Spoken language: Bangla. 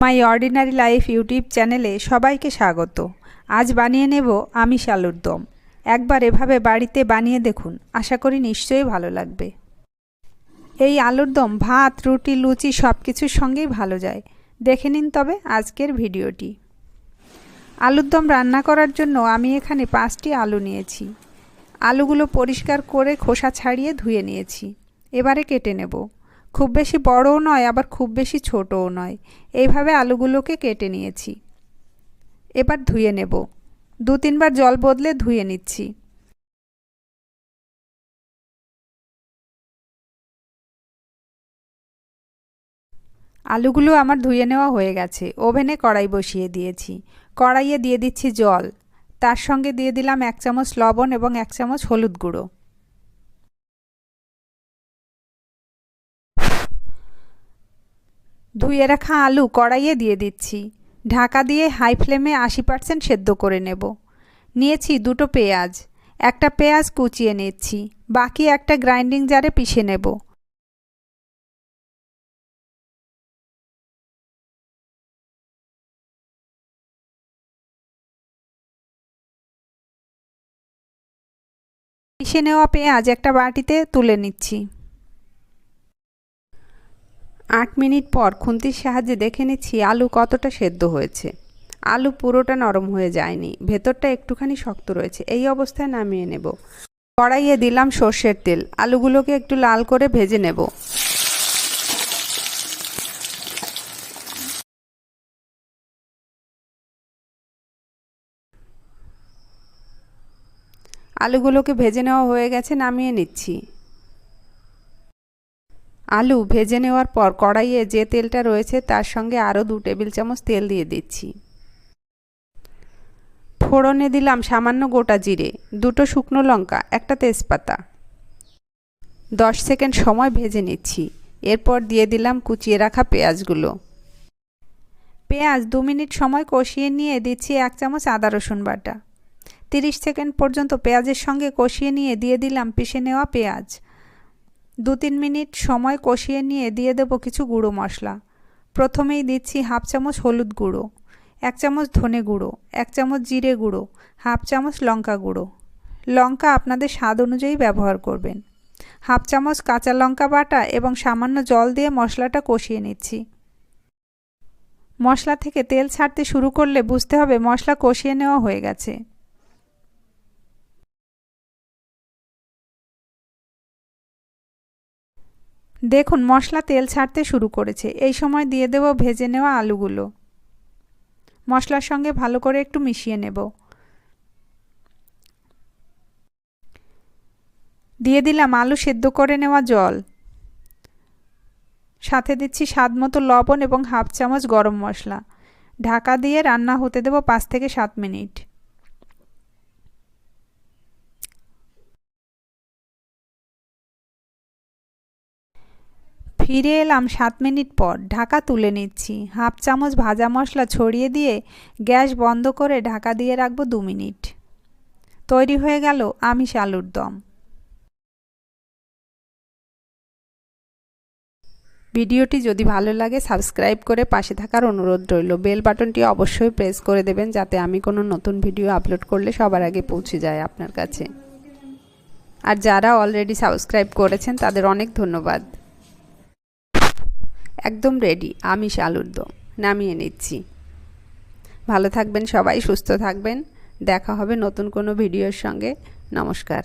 মাই অর্ডিনারি লাইফ ইউটিউব চ্যানেলে সবাইকে স্বাগত। আজ বানিয়ে নেব আমিষ আলুর দম। একবার এভাবে বাড়িতে বানিয়ে দেখুন, আশা করি নিশ্চয়ই ভালো লাগবে। এই আলুর দম, ভাত, রুটি, লুচি সব কিছুর সঙ্গেই ভালো যায়। দেখে নিন তবে আজকের ভিডিওটি। আলুর দম রান্না করার জন্য আমি এখানে পাঁচটি আলু নিয়েছি। আলুগুলো পরিষ্কার করে খোসা ছাড়িয়ে ধুয়ে নিয়েছি। এবারে কেটে নেব। খুব বেশি বড়ও নয়, আবার খুব বেশি ছোটও নয়। এইভাবে আলুগুলোকে কেটে নিয়েছি। এবার ধুয়ে নেব। দু তিনবার জল বদলে ধুয়ে নিচ্ছি। আলুগুলো আমার ধুয়ে নেওয়া হয়ে গেছে। ওভেনে কড়াই বসিয়ে দিয়েছি। কড়াইয়ে দিয়ে দিচ্ছি জল। তার সঙ্গে দিয়ে দিলাম এক চামচ লবণ এবং এক চামচ হলুদ গুঁড়ো। ধুয়ে রাখা আলু কড়াইয়ে দিয়ে দিচ্ছি। ঢাকা দিয়ে হাই ফ্লেমে আশি পার্সেন্ট সেদ্ধ করে নেব। নিয়েছি দুটো পেঁয়াজ। একটা পেঁয়াজ কুচিয়ে নিচ্ছি। বাকি একটা গ্রাইন্ডিং জারে পিষে নেব। পিষে নেওয়া পেঁয়াজ একটা বাটিতে তুলে নিচ্ছি। আট মিনিট পর খুন্তির সাহায্যে দেখে নিচ্ছি আলু কতটা সেদ্ধ হয়েছে। আলু পুরোটা নরম হয়ে যায়নি, ভেতরটা একটুখানি শক্ত রয়েছে, এই অবস্থায় নামিয়ে নেব। কড়াইয়ে দিলাম সর্ষের তেল, আলুগুলোকে একটু লাল করে ভেজে নেব। আলুগুলোকে ভেজে নেওয়া হয়ে গেছে, নামিয়ে নিচ্ছি। আলু ভেজে নেওয়ার পর কড়াইয়ে যে তেলটা রয়েছে তার সঙ্গে আরও দু টেবিল চামচ তেল দিয়ে দিচ্ছি। ফোড়নে দিলাম সামান্য গোটা জিরে, দুটো শুকনো লঙ্কা, একটা তেজপাতা। দশ সেকেন্ড সময় ভেজে নিচ্ছি, এরপর দিয়ে দিলাম কুচিয়ে রাখা পেঁয়াজগুলো। পেঁয়াজ দু মিনিট সময় কষিয়ে নিয়ে দিচ্ছি এক চামচ আদা রসুন বাটা। তিরিশ সেকেন্ড পর্যন্ত পেঁয়াজের সঙ্গে কষিয়ে নিয়ে দিয়ে দিলাম পিষে নেওয়া পেঁয়াজ। দু তিন মিনিট সময় কষিয়ে নিয়ে দিয়ে দেবো কিছু গুঁড়ো মশলা। প্রথমেই দিচ্ছি হাফ চামচ হলুদ গুঁড়ো, এক চামচ ধনে গুঁড়ো, এক চামচ জিরে গুঁড়ো, হাফ চামচ লঙ্কা গুঁড়ো। লঙ্কা আপনাদের স্বাদ অনুযায়ী ব্যবহার করবেন। হাফ চামচ কাঁচা লঙ্কা বাটা এবং সামান্য জল দিয়ে মশলাটা কষিয়ে নিচ্ছি। মশলা থেকে তেল ছাড়তে শুরু করলে বুঝতে হবে মশলা কষিয়ে নেওয়া হয়ে গেছে। দেখুন, মশলা তেল ছাড়তে শুরু করেছে। এই সময় দিয়ে দেব ভেজে নেওয়া আলুগুলো। মশলার সঙ্গে ভালো করে একটু মিশিয়ে নেব। দিয়ে দিলাম আলু সেদ্ধ করে নেওয়া জল। সাথে দিচ্ছি স্বাদ মতো লবণ এবং হাফ চামচ গরম মশলা। ঢাকা দিয়ে রান্না হতে দেব পাঁচ থেকে সাত মিনিট। ফিরে এলাম সাত মিনিট পর। ঢাকা তুলে নিচ্ছি। হাফ চামচ ভাজা মশলা ছড়িয়ে দিয়ে গ্যাস বন্ধ করে ঢাকা দিয়ে রাখব দু মিনিট। তৈরি হয়ে গেল আমিষ আলুর দম। ভিডিওটি যদি ভালো লাগে, সাবস্ক্রাইব করে পাশে থাকার অনুরোধ রইল। বেল বাটনটি অবশ্যই প্রেস করে দেবেন যাতে আমি কোনো নতুন ভিডিও আপলোড করলে সবার আগে পৌঁছে যায় আপনার কাছে। আর যারা অলরেডি সাবস্ক্রাইব করেছেন, তাদের অনেক ধন্যবাদ। একদম রেডি আমিষ আলুর দম। নামিয়ে নিচ্ছি। ভালো থাকবেন সবাই, সুস্থ থাকবেন। দেখা হবে নতুন কোনো ভিডিওর সঙ্গে। নমস্কার।